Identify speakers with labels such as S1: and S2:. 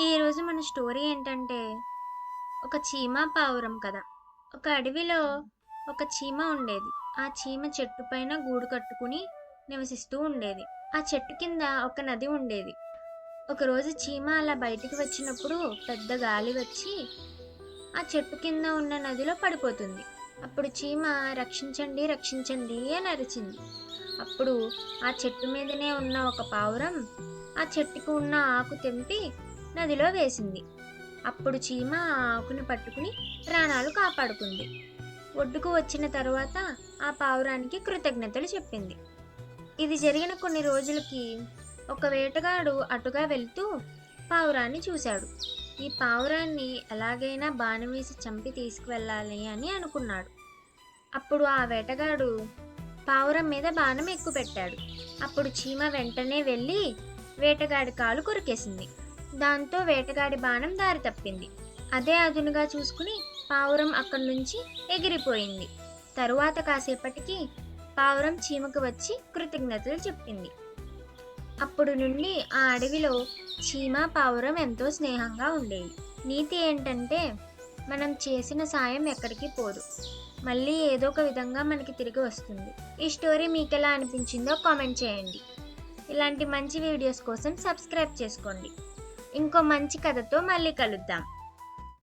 S1: ఈరోజు మన స్టోరీ ఏంటంటే ఒక చీమ పావురం కదా ఒక అడవిలో ఒక చీమ ఉండేది. ఆ చీమ చెట్టు పైన గూడు కట్టుకుని నివసిస్తూ ఉండేది. ఆ చెట్టు కింద ఒక నది ఉండేది. ఒకరోజు చీమ అలా బయటికి వచ్చినప్పుడు పెద్ద గాలి వచ్చి ఆ చెట్టు కింద ఉన్న నదిలో పడిపోతుంది. అప్పుడు చీమ రక్షించండి రక్షించండి అని అరిచింది. అప్పుడు ఆ చెట్టు మీదనే ఉన్న ఒక పావురం ఆ చెట్టుకు ఉన్న ఆకు తెంపి నదిలో వేసింది. అప్పుడు చీమ ఆ ఆకును పట్టుకుని ప్రాణాలు కాపాడుకుంది. ఒడ్డుకు వచ్చిన తరువాత ఆ పావురానికి కృతజ్ఞతలు చెప్పింది. ఇది జరిగిన కొన్ని రోజులకి ఒక వేటగాడు అటుగా వెళ్తూ పావురాన్ని చూశాడు. ఈ పావురాన్ని ఎలాగైనా బాణం వేసి చంపి తీసుకువెళ్ళాలి అని అనుకున్నాడు. అప్పుడు ఆ వేటగాడు పావురం మీద బాణం ఎక్కుపెట్టాడు. అప్పుడు చీమ వెంటనే వెళ్ళి వేటగాడి కాలు కొరికేసింది. దాంతో వేటగాడి బాణం దారి తప్పింది. అదే అదునుగా చూసుకుని పావురం అక్కడి నుంచి ఎగిరిపోయింది. తరువాత కాసేపటికి పావురం చీమకు వచ్చి కృతజ్ఞతలు చెప్పింది. అప్పుడు నుండి ఆ అడవిలో చీమ పావురం ఎంతో స్నేహంగా ఉండేవి. నీతి ఏంటంటే మనం చేసిన సాయం ఎక్కడికి పోదు. మళ్ళీ ఏదో ఒక విధంగా మనకి తిరిగి వస్తుంది. ఈ స్టోరీ మీకు ఎలా అనిపించిందో కామెంట్ చేయండి. ఇలాంటి మంచి వీడియోస్ కోసం సబ్స్క్రైబ్ చేసుకోండి. ఇంకో మంచి కథతో మళ్ళీ కలుద్దాం.